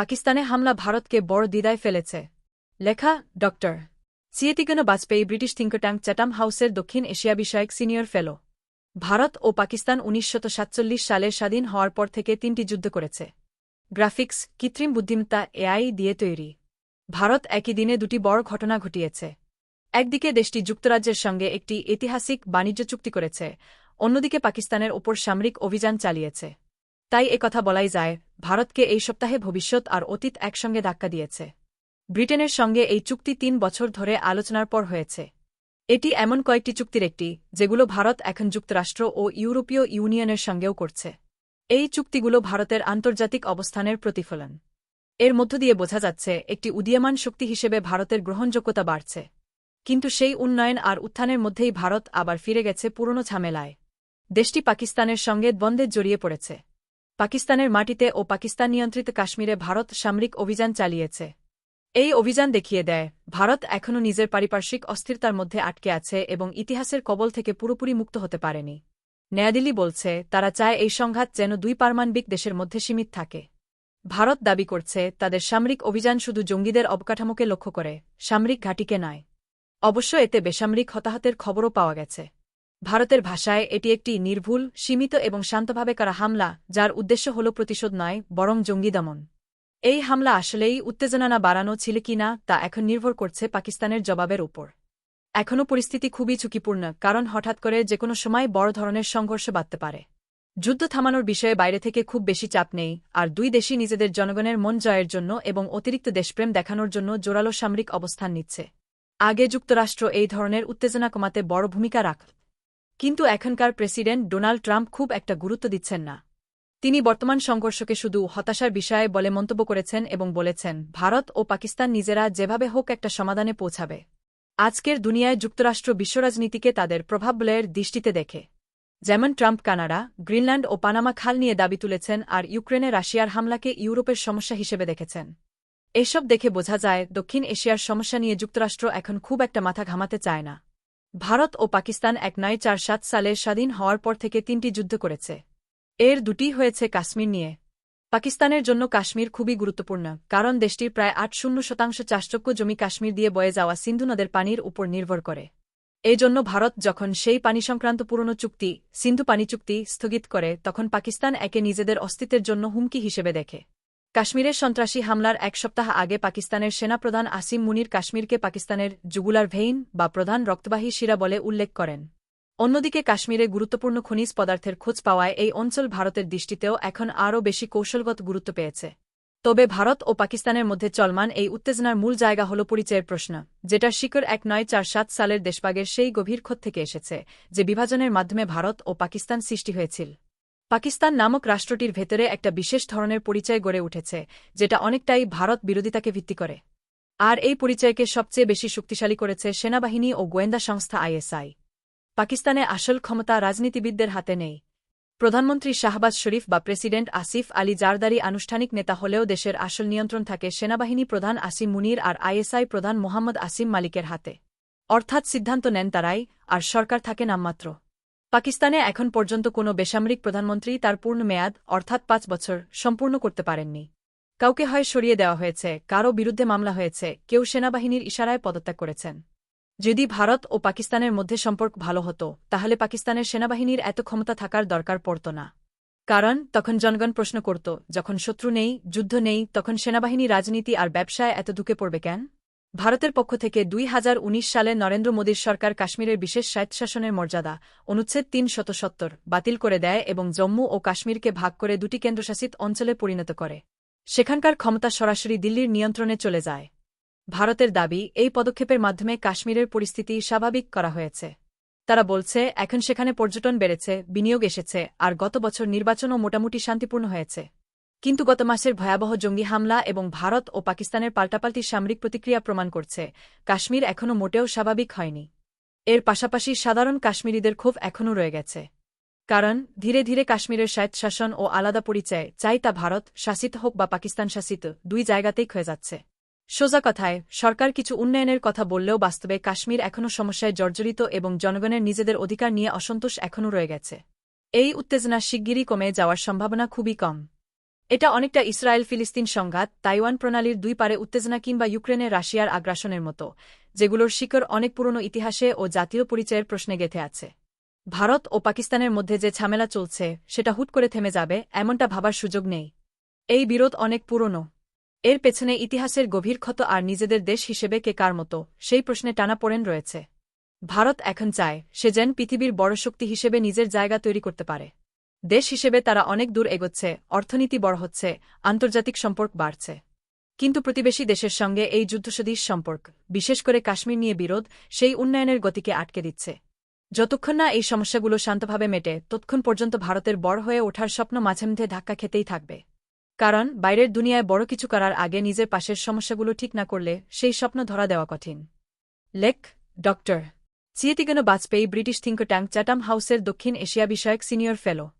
পাকিস্তানে হামলা ভারতকে বড় দ্বিধায় ফেলেছে। লেখা doctor Chietigj Bajpaee British think tank Chatham হাউসের দক্ষিণ এশিয়া বিষয়ক সিনিয়র ফেলো। ভারত ও পাকিস্তান উনিশশো সাতচল্লিশ সালে স্বাধীন হওয়ার পর থেকে তিনটি যুদ্ধ করেছে। গ্রাফিক্স, কৃত্রিম বুদ্ধিমত্তা, এআই দিয়ে তৈরি। ভারত একই দিনে দুটি বড় ঘটনা ঘটিয়েছে। একদিকে দেশটি যুক্তরাজ্যের সঙ্গে একটি ঐতিহাসিক বাণিজ্য চুক্তি করেছে, অন্যদিকে পাকিস্তানের ওপর সামরিক অভিযান চালিয়েছে। তাই কথা বলাই যায়, ভারতকে এই সপ্তাহে ভবিষ্যৎ আর অতীত একসঙ্গে ধাক্কা দিয়েছে। ব্রিটেনের সঙ্গে এই চুক্তি তিন বছর ধরে আলোচনার পর হয়েছে। এটি এমন কয়েকটি চুক্তির একটি, যেগুলো ভারত এখন যুক্তরাষ্ট্র ও ইউরোপীয় ইউনিয়নের সঙ্গেও করছে। এই চুক্তিগুলো ভারতের আন্তর্জাতিক অবস্থানের প্রতিফলন। এর মধ্য দিয়ে বোঝা যাচ্ছে, একটি উদীয়মান শক্তি হিসেবে ভারতের গ্রহণযোগ্যতা বাড়ছে। কিন্তু সেই উন্নয়ন আর উত্থানের মধ্যেই ভারত আবার ফিরে গেছে পুরনো ঝামেলায়। দেশটি পাকিস্তানের সঙ্গে দ্বন্দ্বে জড়িয়ে পড়েছে। পাকিস্তানের মাটিতে ও পাকিস্তান নিয়ন্ত্রিত কাশ্মীরে ভারত সামরিক অভিযান চালিয়েছে। এই অভিযান দেখিয়ে দেয়, ভারত এখনও নিজের পারিপার্শ্বিক অস্থিরতার মধ্যে আটকে আছে এবং ইতিহাসের কবল থেকে পুরোপুরি মুক্ত হতে পারেনি। নয়াদিল্লি বলছে, তারা চায় এই সংঘাত যেন দুই পারমাণবিক দেশের মধ্যে সীমিত থাকে। ভারত দাবি করছে, তাদের সামরিক অভিযান শুধু জঙ্গিদের অবকাঠামোকে লক্ষ্য করে, সামরিক ঘাটিকে নয়। অবশ্য এতে বেসামরিক হতাহতের খবরও পাওয়া গেছে। ভারতের ভাষায় এটি একটি নির্ভুল, সীমিত এবং শান্তভাবে করা হামলা, যার উদ্দেশ্য হল প্রতিশোধ নয়, বরং জঙ্গি দমন। এই হামলা আসলেই উত্তেজনা না বাড়ানো ছিল কিনা তা এখন নির্ভর করছে পাকিস্তানের জবাবের উপর। এখনও পরিস্থিতি খুবই ঝুঁকিপূর্ণ, কারণ হঠাৎ করে যে কোনো সময় বড় ধরনের সংঘর্ষ বাড়তে পারে। যুদ্ধ থামানোর বিষয়ে বাইরে থেকে খুব বেশি চাপ নেই, আর দুই দেশই নিজেদের জনগণের মন জয়ের জন্য এবং অতিরিক্ত দেশপ্রেম দেখানোর জন্য জোরালো সামরিক অবস্থান নিচ্ছে। আগে যুক্তরাষ্ট্র এই ধরনের উত্তেজনা কমাতে বড় ভূমিকা রাখত কিন্তু এখনকার প্রেসিডেন্ট ডোনাল্ড ট্রাম্প খুব একটা গুরুত্ব দিচ্ছেন না। তিনি বর্তমান সংঘর্ষকে শুধু হতাশার বিষয়ে বলে মন্তব্য করেছেন এবং বলেছেন, ভারত ও পাকিস্তান নিজেরা যেভাবে হোক একটা সমাধানে পৌঁছাবে। আজকের দুনিয়ায় যুক্তরাষ্ট্র বিশ্বরাজনীতিকে তাদের প্রভাব বলয়ের দৃষ্টিতে দেখে। যেমন ট্রাম্প কানাডা, গ্রিনল্যান্ড ও পানামা খাল নিয়ে দাবি তুলেছেন আর ইউক্রেনে রাশিয়ার হামলাকে ইউরোপের সমস্যা হিসেবে দেখেছেন। এসব দেখে বোঝা যায় দক্ষিণ এশিয়ার সমস্যা নিয়ে যুক্তরাষ্ট্র এখন খুব একটা মাথা ঘামাতে চায় না। ভারত ও পাকিস্তান এক নয় চার সাত সালে স্বাধীন হওয়ার পর থেকে তিনটি যুদ্ধ করেছে। এর দুটি হয়েছে কাশ্মীর নিয়ে। পাকিস্তানের জন্য কাশ্মীর খুবই গুরুত্বপূর্ণ, কারণ দেশটির প্রায় আট শূন্য শতাংশ চাষযোগ্য জমি কাশ্মীর দিয়ে বয়ে যাওয়া সিন্ধু নদের পানির উপর নির্ভর করে। এই জন্য ভারত যখন সেই পানি সংক্রান্ত পুরনো চুক্তি, সিন্ধু পানি চুক্তি স্থগিত করে, তখন পাকিস্তান একে নিজেদের অস্তিত্বের জন্য হুমকি হিসেবে দেখে। কাশ্মীরের সন্ত্রাসী হামলার এক সপ্তাহ আগে পাকিস্তানের সেনাপ্রধান আসিম মুনির কাশ্মীরকে পাকিস্তানের জুগুলার ভেইন বা প্রধান রক্তবাহী শিরা বলে উল্লেখ করেন। অন্যদিকে কাশ্মীরে গুরুত্বপূর্ণ খনিজ পদার্থের খোঁজ পাওয়ায় এই অঞ্চল ভারতের দৃষ্টিতেও এখন আরও বেশি কৌশলগত গুরুত্ব পেয়েছে। তবে ভারত ও পাকিস্তানের মধ্যে চলমান এই উত্তেজনার মূল জায়গা হল পরিচয়ের প্রশ্ন, যেটা শিকর এক নয় চার সাত সালের দেশভাগের সেই গভীর ক্ষত থেকে এসেছে, যে বিভাজনের মাধ্যমে ভারত ও পাকিস্তান সৃষ্টি হয়েছিল। পাকিস্তান নামক রাষ্ট্রটির ভেতরে একটা বিশেষ ধরনের পরিচয় গড়ে উঠেছে, যেটা অনেকটাই ভারত বিরোধিতাকে ভিত্তি করে। আর এই পরিচয়কে সবচেয়ে বেশি শক্তিশালী করেছে সেনাবাহিনী ও গোয়েন্দা সংস্থা আইএসআই। পাকিস্তানে আসল ক্ষমতা রাজনীতিবিদদের হাতে নেই। প্রধানমন্ত্রী শাহবাজ শরীফ বা প্রেসিডেন্ট আসিফ আলী জারদারি আনুষ্ঠানিক নেতা হলেও দেশের আসল নিয়ন্ত্রণ থাকে সেনাবাহিনী প্রধান আসিম মুনির আর আইএসআই প্রধান মোহাম্মদ আসিম মালিকের হাতে। অর্থাৎ সিদ্ধান্ত নেন তারাই, আর সরকার থাকে নামমাত্র। পাকিস্তানে এখন পর্যন্ত কোনো বেসামরিক প্রধানমন্ত্রী তার পূর্ণ মেয়াদ, অর্থাৎ পাঁচ বছর, সম্পূর্ণ করতে পারেননি। কাউকে হয় সরিয়ে দেওয়া হয়েছে, কারও বিরুদ্ধে মামলা হয়েছে, কেউ সেনাবাহিনীর ইশারায় পদত্যাগ করেছেন। যদি ভারত ও পাকিস্তানের মধ্যে সম্পর্ক ভালো হতো, তাহলে পাকিস্তানের সেনাবাহিনীর এত ক্ষমতা থাকার দরকার পড়ত না। কারণ, তখন জনগণ প্রশ্ন করত, যখন শত্রু নেই, যুদ্ধ নেই, তখন সেনাবাহিনী, রাজনীতি আর ব্যবসায় এত ঢুকে পড়বে কেন? ভারতের পক্ষ থেকে দুই হাজার উনিশ সালে নরেন্দ্র মোদীর সরকার কাশ্মীরের বিশেষ স্বায়ত্তশাসনের মর্যাদা অনুচ্ছেদ তিন বাতিল করে দেয় এবং জম্মু ও কাশ্মীরকে ভাগ করে দুটি কেন্দ্রশাসিত অঞ্চলে পরিণত করে। সেখানকার ক্ষমতা সরাসরি দিল্লির নিয়ন্ত্রণে চলে যায়। ভারতের দাবি, এই পদক্ষেপের মাধ্যমে কাশ্মীরের পরিস্থিতি স্বাভাবিক করা হয়েছে। তারা বলছে, এখন সেখানে পর্যটন বেড়েছে, বিনিয়োগ এসেছে, আর গত বছর নির্বাচনও মোটামুটি শান্তিপূর্ণ হয়েছে। কিন্তু গত মাসের ভয়াবহ জঙ্গি হামলা এবং ভারত ও পাকিস্তানের পাল্টাপাল্টি সামরিক প্রতিক্রিয়া প্রমাণ করছে, কাশ্মীর এখনও মোটেও স্বাভাবিক হয়নি। এর পাশাপাশি সাধারণ কাশ্মীরিদের ক্ষোভ এখনও রয়ে গেছে। কারণ, ধীরে ধীরে কাশ্মীরের স্বায়ত্তশাসন ও আলাদা পরিচয় চাই তা ভারত, শাসিত হোক বা পাকিস্তান শাসিত, দুই জায়গাতেই ক্ষয়ে যাচ্ছে। সোজা কথায়, সরকার কিছু উন্নয়নের কথা বললেও বাস্তবে কাশ্মীর এখনও সমস্যায় জর্জরিত এবং জনগণের নিজেদের অধিকার নিয়ে অসন্তোষ এখনও রয়ে গেছে। এই উত্তেজনা শিগগিরই কমে যাওয়ার সম্ভাবনা খুবই কম। এটা অনেকটা ইসরায়েল ফিলিস্তিন সংঘাত, তাইওয়ান প্রণালীর দুই পারে উত্তেজনা কিংবা ইউক্রেনে রাশিয়ার আগ্রাসনের মতো, যেগুলোর শিকড় অনেক পুরনো ইতিহাসে ও জাতীয় পরিচয়ের প্রশ্নে গেঁথে আছে। ভারত ও পাকিস্তানের মধ্যে যে ঝামেলা চলছে, সেটা হুট করে থেমে যাবে, এমনটা ভাবার সুযোগ নেই। এই বিরোধ অনেক পুরনো। এর পেছনে ইতিহাসের গভীর ক্ষত আর নিজেদের দেশ হিসেবে কে কার মতো, সেই প্রশ্নে টানাপোড়েন রয়েছে। ভারত এখন চায়, সে যেন পৃথিবীর বড় শক্তি হিসেবে নিজের জায়গা তৈরি করতে পারে। দেশ হিসেবে তারা অনেক দূর এগোচ্ছে, অর্থনীতি বড় হচ্ছে, আন্তর্জাতিক সম্পর্ক বাড়ছে। কিন্তু প্রতিবেশী দেশের সঙ্গে এই যুদ্ধসদৃশ সম্পর্ক, বিশেষ করে কাশ্মীর নিয়ে বিরোধ, সেই উন্নয়নের গতিকে আটকে দিচ্ছে। যতক্ষণ না এই সমস্যাগুলো শান্তভাবে মেটে তৎক্ষণ পর্যন্ত ভারতের বড় হয়ে ওঠার স্বপ্ন মাঝে মধ্যে ধাক্কা খেতেই থাকবে। কারণ, বাইরের দুনিয়ায় বড় কিছু করার আগে নিজের পাশের সমস্যাগুলো ঠিক না করলে সেই স্বপ্ন ধরা দেওয়া কঠিন। লেখ doctor. Chietigj Bajpaee British think tank Chatham হাউসের দক্ষিণ এশিয়া বিষয়ক সিনিয়র ফেলো?